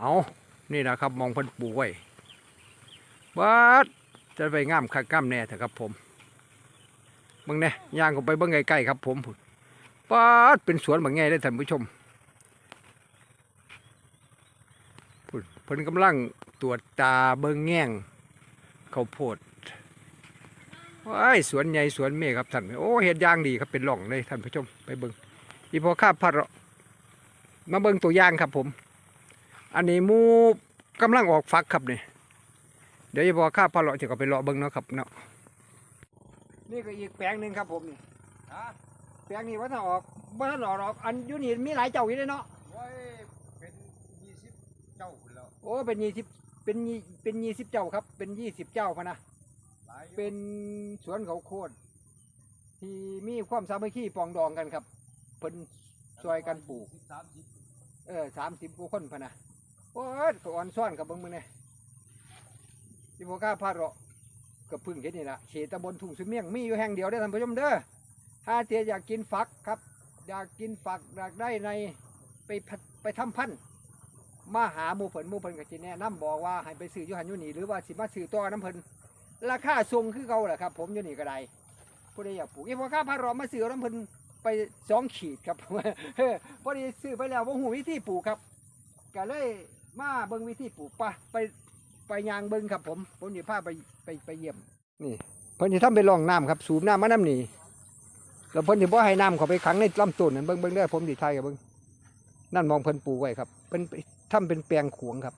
เอานี่นะครับมองเพิ่นปูไว้บัดจะไปงามคักงามแน่เถอะครับผมเบิ่งแน่ย่างก็ไปเบิ่งใกล้ๆครับ ผมบัดเป็นสวนบางแง่ได้ท่านผู้ชมพุ่นเพิ่นกำลังตรวจตาเบิ่งแง่งเขาโพดว้ายสวนใหญ่สวนเมฆครับท่านโอ้เฮ็ดย่างดีครับเป็นหล่องเลยท่านผู้ชมไปเบิ่งอีพอข้าพัดเราะมาเบิ่งตัวย่างครับผม อันนี้หมูกำลังออกฟักครับนี่เดี๋ยวจะบอกข้าพอเลาะจะก็ไปเลาะเบิ่งเนาะครับเนาะนี่ก็อีกแปลงหนึ่งครับผมนี่แปลงนี้ว่าถ้าออกว่าถ้าออกออกอันอยูนี่มีหลายเจ้าอยู่เลยเนาะไว้เป็นยี่สิบเจ้าคนแล้วโอ้เป็นยี่สิบเป็นยี่เป็นยี่สิบเจ้าครับ เป็นยี่สิบเจ้าพะนะหลายอยู่เป็นสวนเขาวโคตรที่มีความสามัคคีปรองดองกันครับเพิ่นช่วยกันปลูกสิบสามสิบเออสามสิบกว่าคนพะนะ โอ้ยก็อ่อนซ่อนกับเบิ่งมือเนี่ยที่พวกข้าพาเราะกับพึ่งแค่นี้ละเขตตำบลทุ่งสุเมียงมีอยู่แห่งเดียวได้ท่านผู้ชมเด้อถ้าเตียอยากกินฝักครับ อยากกินฝักอยากได้ในไปไปทำพันธุ์มาหาหมูเพิ่นหมูเพิ่นก็จิแนะนํบอกว่าให้ไปซื้อยูหันยูนี่หรือว่าสิมาซื้อต่อน้ำเพิ่นราคาทรงคือเก่าแหละครับ ผมยูนี่ก็ได้ผู้ใดอยากปลูกอีพวกข้าพาเราะมาซื้อน้ำเพิ่นไปสองขีดครับพอดีซื้อไปแล้วว่าหูวิธีปลูกครับก็เลย มาเบิ่งวิธีปลูกปะไปไปยางเบิ่งครับ ผมผมจะพาไปไปไปเยี่ยมนี่เพิ่นจะทำไปลองน้ำครับ สูบน้ำมาน้ำนี่แล้วเพิ่นจะบ่ให้น้ำเขาไปขังในลำต้นนั่นเบิ่งเบิ่งได้อผมดิทยกับเบิ่งนั่นมองเพิ่นปลูกไว้ครับเพิ่นไปทำเป็นแปลงขวงครับ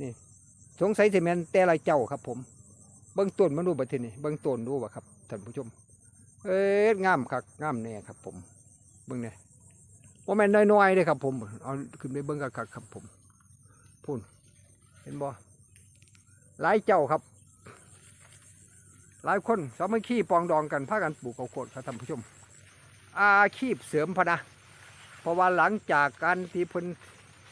นี่ สงสัยสิแมนแต่ละเจ้าครับ ผม เบิ่งต้นมาดูบัดทีนี้เบิ่งต้นดูบ่ครับท่านผู้ชม เอ้ยงามคักงามแน่ครับ ผม เบิ่งเนี่ย ว่าแม่นน้อยๆเลยครับ ผมเอาขึ้นไปเบิ่งคักๆครับผมพูนเห็นบ่หลายเจ้าครับ หลายคนสามัคคีปองดองกันพากันปลูกข้าวโพดครับท่านผู้ชม อาชีพเสริมพนะ เพราะว่าหลังจากการที่เพิ่น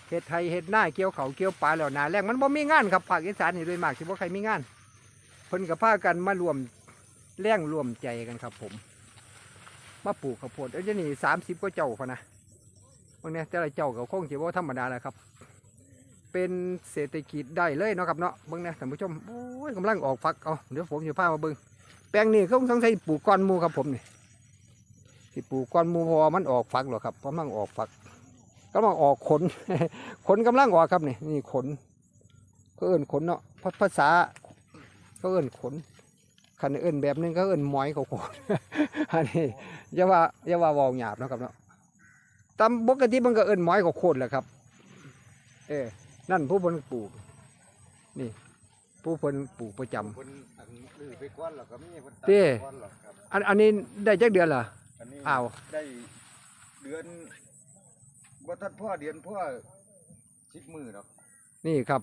เฮ็ดไทยเฮ็ดหน้าเกี่ยวเขาเกี่ยวปลาแล้วนาแรงมันบ่มีงานครับภาคอีสานนี่โดยมากสิบ่าใครมีงานเพิ่นก็พากันมารวมแรงรวมใจกันครับผม มาปลูกข้าวโพดเอ้ยนี่สามสิบกว่าเจ้าพะนะ พวกเนี้ยแต่ละเจ้าก็คงจะว่าธรรมดาแหละครับ เป็นเศรษฐกิจได้เลยเนาะครับเนาะเบิ่งเนี่ยท่านผู้ชมโอ้ยกำลังออกฟักเอาเดี๋ยวผมจะพามาเบิ่งแปลงนี้เขาต้องใช้ปลูกก้อนมูครับผมนี่ที่ปลูกก้อนมูพอมันออกฟักหรอครับกำลังออกฟักกำลังออกขน ขนกำลังออกครับนี่นี่ขนก็เอิ้นขนเนาะภาษาเขาเอิ้นขนคันเอิ้นแบบนึงเขาเอิ้นหมอยเขาโคตรอันนี้อย่าว่าอย่าว่าวองหยาบเนาะครับเนาะ ตามปกติมันก็เอิ้นหมอยเขาโคตรแหละครับ เออนั่นผู้เพิ่นปลูก นี่ ผู้เพิ่นปลูกประจำ คนอันลื้อไปก้อนหรอกก็มีคนตัดเต้ก้อนหรอกครับอันอันนี้ได้จักเดือนเหรออันนี้อ้าว ได้เดือนว่าทัดพ่อเดือนพ่อสิบมือหรอกนี่ครับ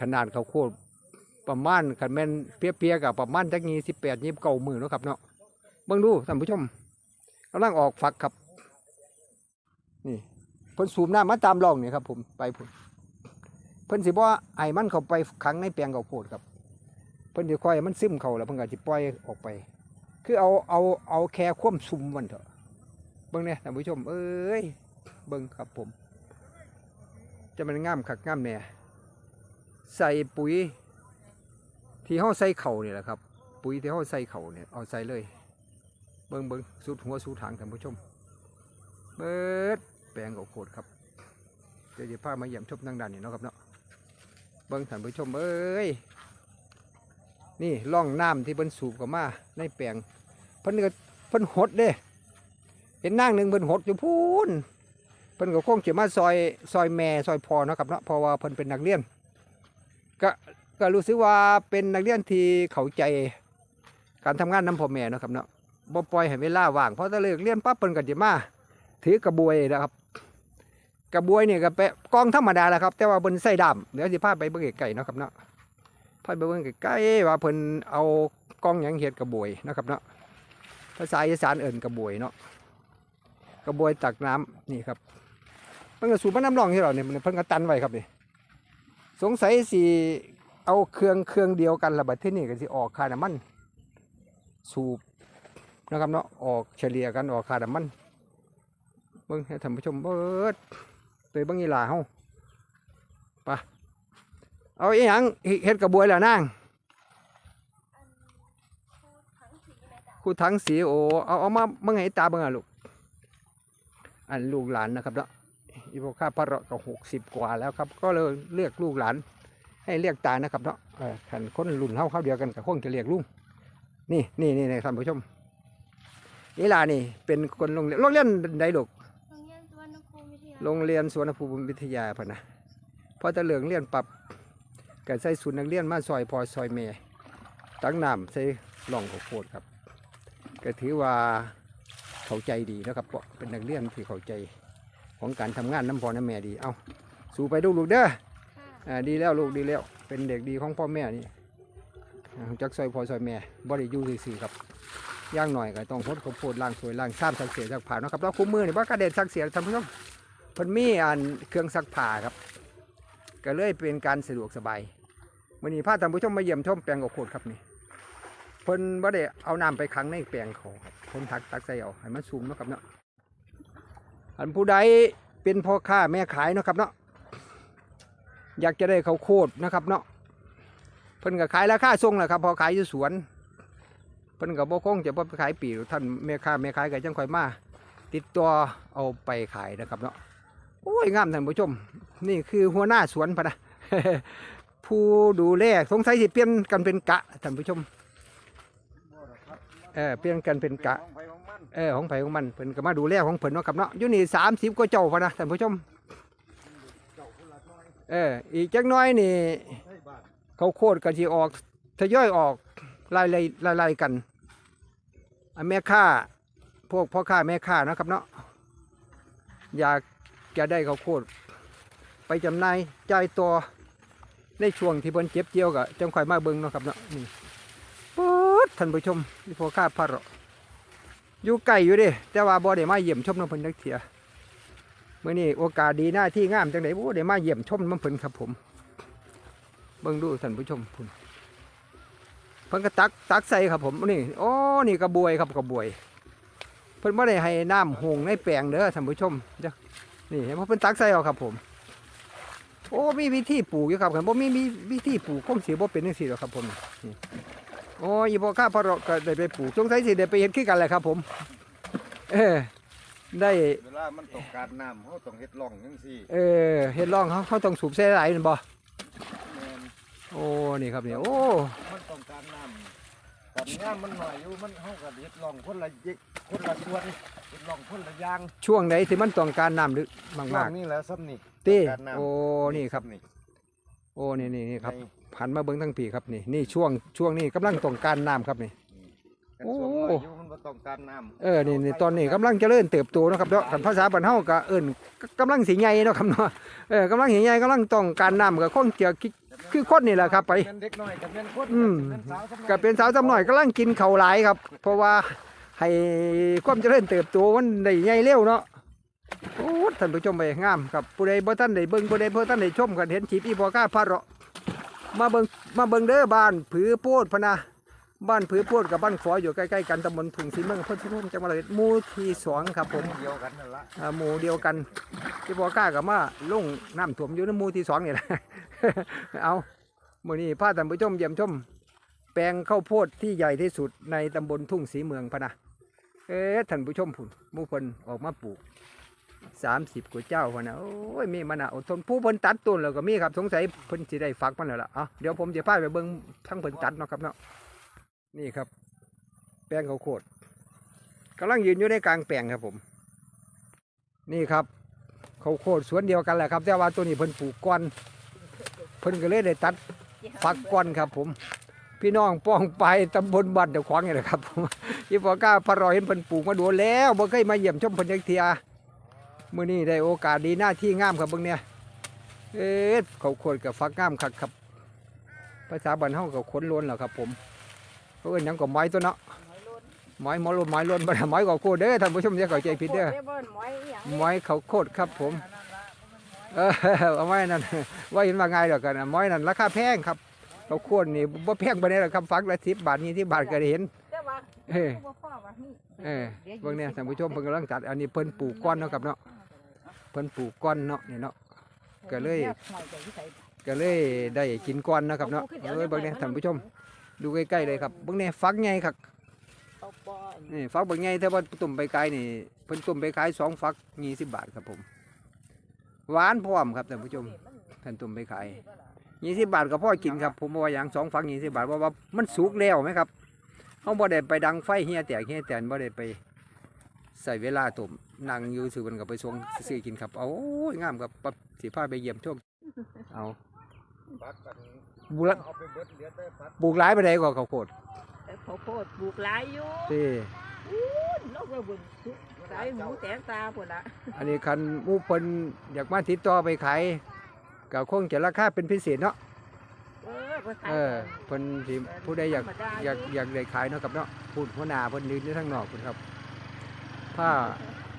ขนาดเขาวโคตรประมาณขันแม่นเปียกๆกับประมาณจักนี้สิบแปดยี่สิบเก้ามือเนาะครับเนาะเบิ่งดูท่านผู้ชมกำลังออกฝักครับ นี่เพิ่นสูบน้ำมาตามร่องนี่ครับ ผมไปพุ่นเพิ่นสิบ่ไอ้มันเข้าไปขังในแปลงข้าวโพดครับ เพิ่นสิค่อยมันซึมเข้าแล้วเพิ่นก็สิปล่อยออกไป คือเอาเอาเอาแค่ควมซุมมันเถอะเบิ่งเนี่ยท่านผู้ชม เอ้ยเบิ่งครับผม จะมันง่ามคักง่ามแหน่ใส่ปุ๋ย ที่เฮาใส่เข่าเนี่ยแหละครับ ปุ๋ยที่เฮาใส่เข่าเนี่ยเอาใส่เลย เบิ่งเบิ่งสุดหัวสุดทางท่านผู้ชมเบิด แปลงข้าวโพดครับเดี๋ยวจะพามาเยี่ยมชมทางด้านนี้เนาะครับเนาะเบิ่งท่านผู้ชมเอ้ยนี่ร่องน้ำที่เพิ่นสูบเข้ามาในแปลงเพิ่นก็เพิ่นหดเด้เห็นนางหนึ่งเพิ่นหดอยู่พูนเพิ่นก็คงจะมาซอยซอยแม่ซอยพอเนาะครับเนาะเพราะว่าเพิ่นเป็นนักเรียนก็ก็รู้สึกว่าเป็นนักเรียนที่เข้าใจการทำงานน้ำพ่อแม่เนาะครับเนาะบ่ปล่อยให้เวลาว่างเพราะถ้าเลิกเรียนปั๊บเพิ่นก็จะมา ถือกระบวยนะครับ กระบวยนี่ยก็เป็นกองธรรมดาแหละครับ แต่ว่าเพิ่นใส่ดำเดี๋ยวสิพาไปเบิ่งไกลๆเนาะครับเนาะพาไปเบิ่งไกลๆว่าเพิ่นเอากองหยังเฮ็ดกระบวยนะครับเนาะภาษาอีสานเอิ้นกระบวยเนาะกระบวยตักน้ำนี่ครับเพิ่นก็สูบน้ำรองที่เราเนี่ยเพิ่นก็ตันไว้ครับนี่สงสัยสิเอาเครื่องเครื่องเดียวกันระบาดที่นี่ก็สิออกคาน้ำมัน สูบนะครับเนาะออกเฉลี่ยกันออกคาน้ำมัน บิ่งให้ท่านผู้ชมเบิดไปเบิ่งอีหลาเฮาไปเอาอีหยังเฮ็ดกระบวยแล่ะนางครูทั้งสีโอเอาเอามาเบิ่งให้ตาเบิ่งอะลูกอันลูกหลานนะครับเนาะอีพวกข้าพระเราก็หกสิบกว่าแล้วครับ ก็เลยเรียกลูกหลาน ให้เรียกตานะครับเนาะขันคนรุ่นเฮาเขาเดียวกันก็คงจะเรียกลุงนี่นี่นี่นี่ท่านผู้ชมนี่ล่ะนี่เป็นคนโรงเรียนโรงเรียนใดลูก โรงเรียนสวนภูมิวิทยาพะนะพอตะเหลืองเรียนปรับก็ใส่สุนย์นักเรียนมาซอยพอซอยเมตั้งน้ำใส่หล่องข้าวโพดครับ ก็ถือว่าเข้าใจดีนะครับเพราะเป็นนักเรียนที่เข้าใจของการทำงานน้ำพอน้ำแม่ดี เอาสู้ไปดูลูกเด้อค่ะอ่าดีแล้วลูกดีแล้ว เป็นเด็กดีของพ่อแม่นี่อ่าจักซอยพอซอยแม่บ่ได้อยู่ซื่อๆครับย่างหน่อยก็ต้องพดข้าวโพดล้างสวยล้างซ้ำซักเสียซักผ้าเนาะครับแล้วคุ้มมือนี่ว่ากระเด็นซักเสียท่านผู้ชม เพิ่นมีอันเครื่องซักผ้าครับ ก็เลยเป็นการสะดวกสบายวันนี้พาท่านผู้ชมมาเยี่ยมชมแปลงข้าวโพดครับนี่เพิ่นบ่ได้เอาน้ำไปขังในแปลงเขาครับเพิ่นทักตักใส่เอาให้มันสูงนะครับเนาะอันผู้ใดเป็นพ่อค้าแม่ขายนะครับเนาะอยากจะได้เขาวโพดนะครับเนาะเพิ่นก็ขายราคาส่งแหละครับพอขายอยู่สวนเพิ่นก็บ่คงจะบ่ไปขายปีหรอท่านแม่ค้าแม่ขายก็จังค่อยมาติดตัวเอาไปขายนะครับเนาะ โอ้ยงามท่านผู้ชม นี่คือหัวหน้าสวนพะนะผู้ดูแลสงสัยสิเปลี่ยนกันเป็นกะท่านผู้ชมเออเปลี่ยนกันเป็นกะเออของไผของมันเพิ่นก็มาดูแลของเพิ่นเนาะครับเนาะอยู่นี่สามสิบกว่าเจ้าพะนะท่านผู้ชมเอออีกจักน้อยนี่เขาโคตรกันสิออกทยอยออกล่ไล่ไล่ไล่กันแม่ค้าพวกพ่อค้าแม่ค้านะครับเนาะอยาก จะได้เขาวโคตรไปจำหน่ายจ่ายตัวในช่วงที่เพิ่นเจ็บเจียวก็จังค่อยมาเบิ่งเนาะครับเนาะนี่ป๊ดท่านผู้ชมนี่พอค้าพระเราะอยู่ไกลอยู่เดิแต่ว่าบ่ได้มาเยี่ยมชมน้ำเพิ่นจักเที่ยมื้อนี้โอกาสดีหน้าที่งามจังได๋บ่ได้มาเยี่ยมชมน้ำเพิ่นครับผม เบิ่งดูท่านผู้ชมพุ่นเพิ่นก็ตักตักใส่ครับผมนี่โอ้นี่กระบวยครับกระบวย เพิ่นบ่ได้ให้น้ำหงในแปลงเด้อท่านผู้ชมเด้อ นี่เห็นบ่เพิ่นตักใส่เอาครับ ผม โอ้มีวิธีปลูกอยู่ครับคันบ่มีมีวิธีปลูกคงสิบ่เป็นจังซี่หรอกครับผมนี่โอ้ยบ่ข้าพระเราะก็ได้ไปปลูกสงสัยสิได้ไปเฮ็ดคือกันแหละครับ ผม เออได้เวลามันต้องการน้ำเขาต้องเฮ็ดร่องจังซี่เออเฮ็ดร่องเขาเขาต้องสูบใส่หลายนั่นบ่แม่นโอ้นี่ครับนี่โอ้ มันต้องการน้ำ แต่น้ำมันหน่อยอยู่มันเฮาก็เฮ็ดร่องคนละยิกคนละส่วนเฮ็ดร่องคนละอย่างช่วงไหนที่มันต้องการน้ำลึกมากช่วมางกนี้แหละซ้ำนี่ๆตีต้องการน้ำโอ้ นี่ครับ นี่ โอ้ นี่นี่นี่ครับ ใน หันมาเบิ้งทั้งปีครับนี่ นี่ช่วงช่วงนี้กำลังต้องการน้ำครับนี่กัน โอ้ช่วงน้อยอยู่มันบ่ต้องการน้ำเออนี่นี่ตอนนี้กำลังเจริญเติบโตเนาะครับเนาะกันภาษาบ้านเฮาก็เอิ้นกำลังสิใหญ่เนาะครับเนาะเออกำลังสิใหญ่กำลังต้องการน้ำก็คงจะคิด คือคนนี่แหละครับไปเป็นเด็กน้อยกับเป็นคนอืม เป็นสาวสำก็เป็นสาวจำหน่อยกำลังกินข้าวหลายครับ เพราะว่าให้ความเจริญเติบโตมันได้ใหญ่เร็วเนาะโอ้ท่านผู้ชมไปงามครับผู้ใดบ่ท่านได้เบิ่งผู้ใดบ่ท่านได้ชมกันเห็นคลิปอีบ่กล้าพลาดหรอกมาเบิ่งมาเบิ่งเด้อบ้านผือโพดพะนะ บ้านผือโพดกับบ้านขออยู่ใกล้ๆกันตำบลถุงศรีเมืองอำเภอพิมพ์จังหวัดร้อยเอ็ดหมู่ที่สองครับผมเดียวกันนั่นละอ่าหมู่เดียวกันที่บ่กล้ากับมาลงน้ำท่วมอยู่ในหมู่ที่สองนี่แหละ เอามื้อนี้พาท่านผู้ชมเยี่ยมชม แปลงข้าวโพดที่ใหญ่ที่สุดในตำบลทุ่งศรีเมืองพะนะเอ๊ะท่านผู้ชมผุนหมู่เพิ่นออกมาปลูกสามสิบกว่าเจ้าพะนะโอ้ยมีมันอะอดทนผู้เพิ่นตัดต้นแล้วก็มีครับสงสัยเพิ่นสิได้ฝักมันแล้วล่ะเอะเดี๋ยวผมจะพาไปเบิ่งทั้งเพิ่นตัดเนาะครับเนาะ นี่ครับ แปลงข้าวโพดกำลังยืนอยู่ในกลางแปลงครับผม นี่ครับข้าวโพดสวนเดียวกันแหละครับแต่ว่าตัวนี้เพิ่นปลูกก้อนเพิ่นก็เลยได้ตัดฝักก้อนครับ ผม พี่น้องป้องไปตำบลบ้านเจ้าของนี่แหละครับผมยี่ปอกล้าพระรอยเห็นเพิ่นปลูกมาดูแล้วบ่เคยมาเยี่ยมชมเพิ่นจักเทียมื้อนี้ได้โอกาสดีหน้าที่งามครับเบิ่งเนี่ยเอ๊ะเขาควรกับฟักงามคักครับภาษาบ้านเฮาก็ขนล้วนแล้วครับผม เขาเอิ้นหยังก็ไม้ตัวเนาะไม้หมอลนไม้ล้นบ่ได้ไม้ก็โคตรเด้อท่านผู้ชมอย่าเข้าใจผิดเด้อโคตรเบิ้ลหมอยอหย่างนี้ไม้เขาโคตรครับผม เออเอาไม้นั่นว่าเห็นว่าไงดอกกันไม้นั่นราคาแพงครับเขาโคตรนี่บ่แพงปานใดหรอกครับฟักละ10บาท20บาทก็ได้เห็น แต่ว่าเอ้ยบ่พ่อว่านี่เออเบิ่งเนี่ยท่านผู้ชมเพิ่นกำลังตัดอันนี้เพิ่นปลูกก้อนเนาะครับเนาะเพิ่นปลูกก้อนเนาะนี่เนาะ ก็เลยหอยใจที่ใส่ก็เลยได้กินก้อนนะครับเนาะเอ้ยเบิ่งเนี่ยท่านผู้ชม ดูใกล้ๆเลยครับเบิ่งเนี่ยฟักใหญ่ครับเอาปออันนี้นี่ฟักบางใหญ่แต่ว่าตุ่มไปขายนี่เพิ่นตุ่มไปขายสองฟักยี่สิบบาทครับผมหวานพร้อมครับท่านผู้ชมท่านตุ่มไปขายยี่สิบบาทก็พอกินครับผมว่าอย่างสองฟักยี่สิบบาทเพราะว่ามันสุกแล้วไหมครับเขาบ่ได้ไปดังไฟเฮียแตกเฮียแตนบ่ได้ไปใส่เวลาตุ่มนั่งอยู่สื่อมันก็ไปส่งซื้อกินครับเอาโอ้ยงามครับปั๊บสีผ้าไปเยี่ยมชมเอา ปักกันบุรเอาไปเบิดเหลือแต่ปักปลูกหลายไปได้กว่าข้าวโพดแต่ข้าวโพดปลูกหลายอยู่ที่นกระบุนสุกสายหมูแตงตาพุ่นละอันนี้คันหมู่เพิ่นอยากมาติดต่อไปขายก็คงจะราคาเป็นพิเศษเนาะเออก็ขายเออเพิ่นสิผู้ใดอยาก ธรรมดอยากอยากได้ขายเนาะครับเนาะพูดหัวหน้าเพิ่นยืนอยู่ทางนอกพุ่นครับผ้า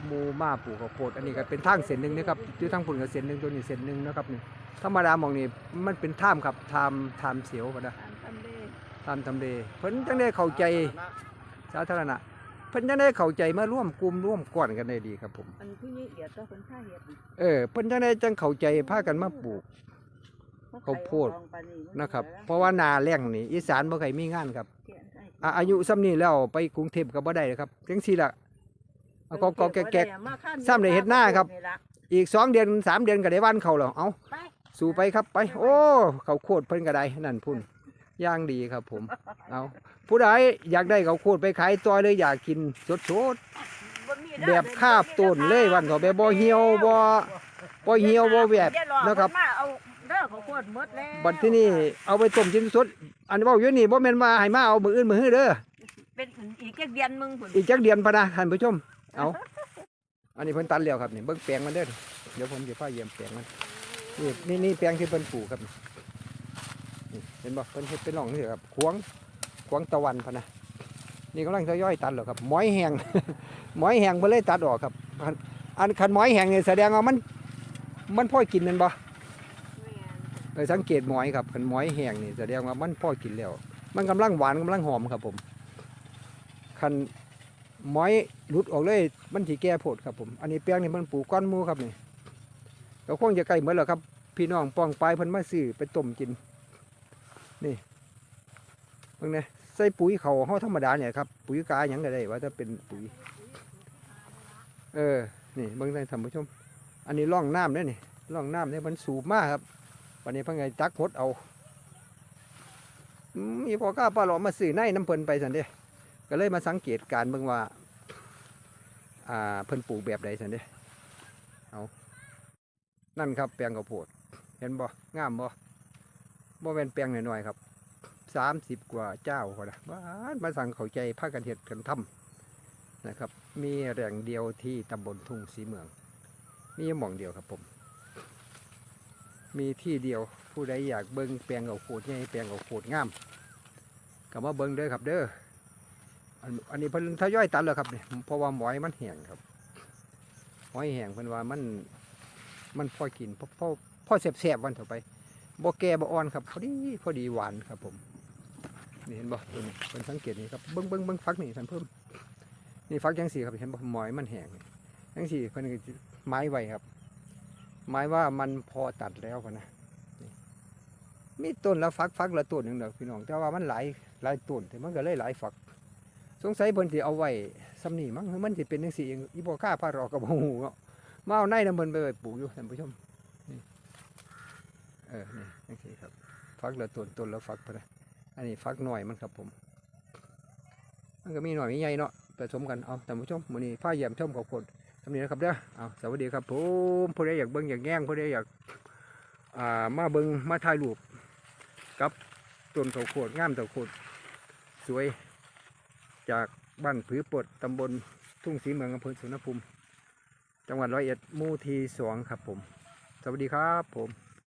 หมูมาปลูกข้าวโพดอันนี้ก็เป็นทางเส้นหนึงนะครับอยู่ทางพุ่นก็เส้นหนึงตัวนี้เส้นหนึงเนาะครับนี่ ธรรมดาหมองนี่มันเป็นถ้ำครับถ้ำถ้ำเสียวก็ได้ตามทำเลถ้ำทำเลเพิ่นจังได้เข้าใจสาธารณะเพิ่นจังได้เข้าใจมาร่วมกลุ่มร่วมก้อนกันได้ดีครับผมอันผู้นี้เดียวต้องคนข้าเห็ดเออเพิ่นจังได้จังเข้าใจพากันมาปลูกมข้าวโพดไข่เอาลองปานนี้นะครับมันเพราะว่านาแล้งนี่อีสานบ่เคยมีงานครับเขียนใส่อะอายุซ้ำนี้แล้วไปกรุงเทพก็บ่ได้เลยครับจังซี่ล่ะเอาก็ก็แก๊กมาข้ามซ้ำได้เฮ็ดหน้าครับนี่ล่ะๆอีกสองเดือนสามเดือนก็ได้วันเขาแล้วเอาไป สู่ไปครับไป โอ้เขาวโคตรเพิ่นก็ได้นั่นพุ่นย่างดีครับผม เอาผู้ใดอยากได้เขาวโคตรไปขายจอยเลยอยากกินสดบ่มีๆเด้อแบบคาบต้นเลยวันเขาแบบบ่เหี่ยวบ่บ่เหี่ยวบ่แหวบอย่าหลอกนะครับเพิ่มาเอาเด้อข้าวโพดหมดแล้วบัดที่นี่เอาไปต้มกินสดอันเว้าอยู่นี่บ่แม่นว่าให้มาเอามื้ออื่นมื้อฮื้อเด้อเป็นอีกแค่เดือนมึงพุ่นอีกจักเดือนพะนะท่านผู้ชมเอาอันนี้เพิ่นตัดแล้วครับนี่เบิ่งแปลงมันเด้อเดี๋ยวผมจะพาเยี่ยมแปลงมัน นี่นี่นี่แปลงที่เพิ่นปลูกครับนี่นี่เห็นบ่เพิ่นเฮ็ดเป็นร่องนี่ครับขวางขวางตะวันพะนะนี่กำลังทยอยตัดแล้วครับหมอยแห้งหมอยแห้งเพิ่นเลยตัดออกครับอันอันคันหมอยแห้งนี่แสดงว่ามัน มันพอกินนั่นบ่ไปสังเกตหมอยครับคันหมอยแห้งนี่แสดงว่ามันพอกินแล้ว มันกำลังหวานกำลังหอมครับผมคันหมอยหลุดออกเลยมันสิแก่โพดครับผม อันนี้แปลงนี่มันปลูกก้อนหมูครับนี่ ก็คงจะใกล้เหมือนแล้วครับ พี่น้องปองปลายพิ่นมาซื้อไปต้มกิน นี่เบิ่งนะใส่ปุ๋ยเขาเฮาธรรมดาเนี่ยครับปุ๋ยกาหยังก็ได้ว่าถ้าเป็นปุ๋ย เออ นี่เบิ่งได้ท่านผู้ชม อันนี้ร่องน้ำเด้อนี่ร่องน้ำเนี่ยมันสูบมากครับวันนี้เพิ่นไงจักหดเอามีพอก้าปลาหลอมมาซื้อในน้ำเพิ่นไปสันเด้ก็เลยมาสังเกตการเบิ่งว่า อ่าเพิ่นปลูกแบบใดสันเด้เอา นั่นครับแปลงข้าวโพด เห็นบ่งามบ่บ่แม่นแปลงน้อยๆครับสามสิบกว่าเจ้าคนละบ้านมาสั่งเขาใจพากันเฮ็ดกันทำนะครับ มีแหล่งเดียวที่ตำบลทุ่งสีเมือง มีหม่องเดียวครับผม มีที่เดียวผู้ใดอยากเบิ่งแปลงข้าวโพดใหญ่แปลงข้าวโพดงามก็มาเบิ่งเด้อครับเด้ออันอันนี้เพิ่นทยอยตัดแล้วครับเนี่ยเพราะว่าหมอยมันแห้งครับหมอยแห้งเพิ่นว่ามัน มันพอกินพอพอพอแสบๆวันต่อไปบ่แก่บ่อ่อนครับพอดีพอดีหวานครับผมนี่เห็นบ่ตัวนี้เป็นสังเกตนี่ครับเบิ้งเบิ้งเบิ้งฟักนี่ท่านเพิ่มนี่ฟักจังสี่ครับเห็นบ่หมอยมันแห้งนี่จังสี่เพิ่นไม้ไว้ครับ ไม้ว่ามันพอตัดแล้วนะนี่มีต้นละฟักฟักละต้นหนึ่งเด้อพี่น้องแต่ว่ามันหลายหลายต้นแต่มันก็เลยหลายฝัก สงสัยเพิ่นสิเอาไว้ซ้ำนี่มั้งคือมันสิเป็นจังซี่องอีบ่กล้าพารอกับบ่ฮู้เนาะ มาเอาในน้ำมันไปไว้ปลูกอยู่ท่านผู้ชมนี่เออนี่นี่สิครับฟักละต้นต้นละฟักไปเลยอันนี้ฟักหน่อยมันครับผมมันก็มีหน่อยมีใหญ่เนาะผสมกันเอาท่านผู้ชมมื้อนี้ผ้าเยี่ยมชมขอบคุณทำนี้นะครับเด้อเอาสวัสดีครับผมผู้ใดอยากเบิ่งอยากแย่งผู้ใดอยากอ่ามาเบิ่งมาถ่ายรูปกับต้นเถาโคตรงามเถาโคตรสวยจากบ้านผือปดตำบลทุ่งสีเมืองอำเภอสุนทรภูมิ จังหวัดร้อยเอ็ดมู่ทีสวงครับผม สวัสดีครับผม